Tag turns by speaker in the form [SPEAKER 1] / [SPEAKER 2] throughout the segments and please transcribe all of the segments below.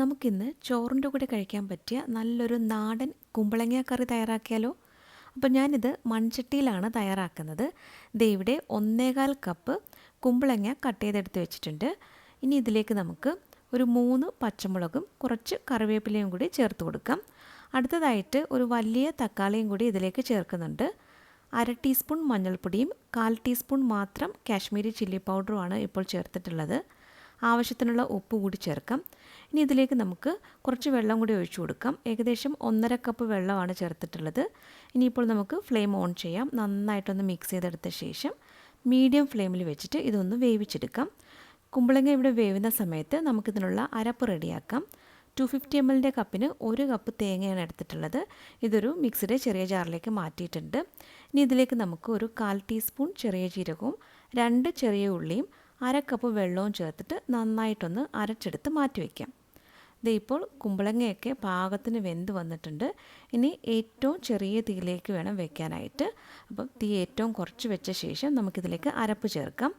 [SPEAKER 1] നമുക്കിന്ന് ചോറിന്റെ കൂടെ കഴിക്കാൻ പറ്റിയ നല്ലൊരു നാടൻ കുമ്പളങ്ങ കറി തയ്യാറാക്കിയാലോ? അപ്പോൾ ഞാനിത് മൺചട്ടിയിലാണ് തയ്യാറാക്കുന്നത്. ഇവിടെ ഒന്നേകാൽ കപ്പ് കുമ്പളങ്ങ കട്ട് ചെയ്തെടുത്ത് വെച്ചിട്ടുണ്ട്. ഇനി ഇതിലേക്ക് നമുക്ക് ഒരു മൂന്ന് പച്ചമുളകും കുറച്ച് കറിവേപ്പിലയും കൂടി ചേർത്ത് കൊടുക്കാം. അടുത്തതായിട്ട് ഒരു വലിയ തക്കാളിയും കൂടി ഇതിലേക്ക് ചേർക്കുന്നുണ്ട്. അര ടീസ്പൂൺ മഞ്ഞൾപ്പൊടിയും കാൽ ടീസ്പൂൺ മാത്രം കാശ്മീരി ചില്ലി പൗഡറുമാണ് ഇപ്പോൾ ചേർത്തിട്ടുള്ളത്. ആവശ്യത്തിനുള്ള ഉപ്പ് കൂടി ചേർക്കാം. ഇനി ഇതിലേക്ക് നമുക്ക് കുറച്ച് വെള്ളം കൂടി ഒഴിച്ചു കൊടുക്കാം. ഏകദേശം ഒന്നര കപ്പ് വെള്ളമാണ് ചേർത്തിട്ടുള്ളത്. ഇനിയിപ്പോൾ നമുക്ക് ഫ്ലെയിം ഓൺ ചെയ്യാം. നന്നായിട്ടൊന്ന് മിക്സ് ചെയ്തെടുത്ത ശേഷം മീഡിയം ഫ്ലെയിമിൽ വെച്ചിട്ട് ഇതൊന്ന് വേവിച്ചെടുക്കാം. കുമ്പളങ്ങ ഇവിടെ വേവുന്ന സമയത്ത് നമുക്കിതിനുള്ള അരപ്പ് റെഡിയാക്കാം. ടു ഫിഫ്റ്റി എം എല്ലിന്റെ കപ്പിന് ഒരു കപ്പ് തേങ്ങയാണ് എടുത്തിട്ടുള്ളത്. ഇതൊരു മിക്സിയുടെ ചെറിയ ജാറിലേക്ക് മാറ്റിയിട്ടുണ്ട്. ഇനി ഇതിലേക്ക് നമുക്ക് ഒരു കാൽ ടീസ്പൂൺ ചെറിയ ജീരകവും രണ്ട് ചെറിയ ഉള്ളിയും അര കപ്പ് വെള്ളവും ചേർത്തിട്ട് നന്നായിട്ടൊന്ന് അരച്ചെടുത്ത് മാറ്റി വയ്ക്കാം ഇത് ഇപ്പോൾ കുമ്പളങ്ങയൊക്കെ പാകത്തിന് വെന്ത് വന്നിട്ടുണ്ട്. ഇനി ഏറ്റവും ചെറിയ തീയിലേക്ക് വേണം വെക്കാനായിട്ട്. അപ്പം തീ ഏറ്റവും കുറച്ച് വെച്ച ശേഷം നമുക്കിതിലേക്ക് അരപ്പ് ചേർക്കാം.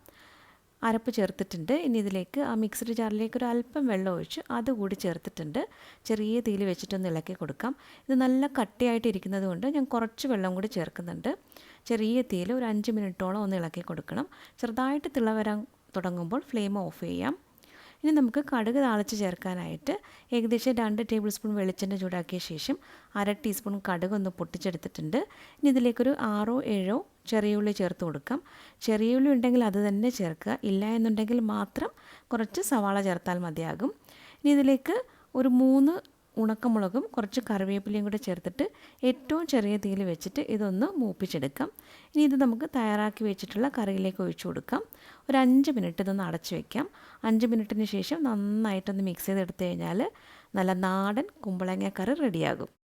[SPEAKER 1] അരപ്പ് ചേർത്തിട്ടുണ്ട്. ഇനി ഇതിലേക്ക് ആ മിക്സഡ് ജാറിലേക്ക് ഒരു അല്പം വെള്ളം ഒഴിച്ച് അതുകൂടി ചേർത്തിട്ടുണ്ട്. ചെറിയ തീയിൽ വെച്ചിട്ടൊന്ന് ഇളക്കി കൊടുക്കാം. ഇത് നല്ല കട്ടിയായിട്ട് ഇരിക്കുന്നത് കൊണ്ട് ഞാൻ കുറച്ച് വെള്ളം കൂടി ചേർക്കുന്നുണ്ട്. ചെറിയ തീയിൽ ഒരു അഞ്ച് മിനിറ്റോളം ഒന്ന് ഇളക്കി കൊടുക്കണം. ചെറുതായിട്ട് തിള വരാൻ തുടങ്ങുമ്പോൾ ഫ്ലെയിം ഓഫ് ചെയ്യാം. ഇനി നമുക്ക് കടുക് താളിച്ച് ചേർക്കാനായിട്ട് ഏകദേശം രണ്ട് ടേബിൾ സ്പൂൺ വെളിച്ചെണ്ണ ചൂടാക്കിയ ശേഷം അര ടീസ്പൂൺ കടുക് ഒന്ന് പൊട്ടിച്ചെടുത്തിട്ടുണ്ട്. ഇനി ഇതിലേക്കൊരു ആറോ ഏഴോ ചെറിയ ഉള്ളി ചേർത്ത് കൊടുക്കാം. ചെറിയ ഉള്ളി ഉണ്ടെങ്കിൽ അത് തന്നെ ചേർക്കുക. ഇല്ല എന്നുണ്ടെങ്കിൽ മാത്രം കുറച്ച് സവാള ചേർത്താൽ മതിയാകും. ഇനി ഇതിലേക്ക് ഒരു മൂന്ന് ഉണക്കമുളകും കുറച്ച് കറിവേപ്പിലയും കൂടെ ചേർത്തിട്ട് ഏറ്റവും ചെറിയ തീയിൽ വെച്ചിട്ട് ഇതൊന്ന് മൂപ്പിച്ചെടുക്കാം. ഇനി ഇത് നമുക്ക് തയ്യാറാക്കി വെച്ചിട്ടുള്ള കറിയിലേക്ക് ഒഴിച്ചു കൊടുക്കാം. ഒരു അഞ്ച് മിനിറ്റ് ഇതൊന്ന് അടച്ചു വെക്കാം. അഞ്ച് മിനിറ്റിന് ശേഷം നന്നായിട്ടൊന്ന് മിക്സ് ചെയ്തെടുത്തു കഴിഞ്ഞാൽ നല്ല നാടൻ കുമ്പളങ്ങ കറി റെഡിയാകും.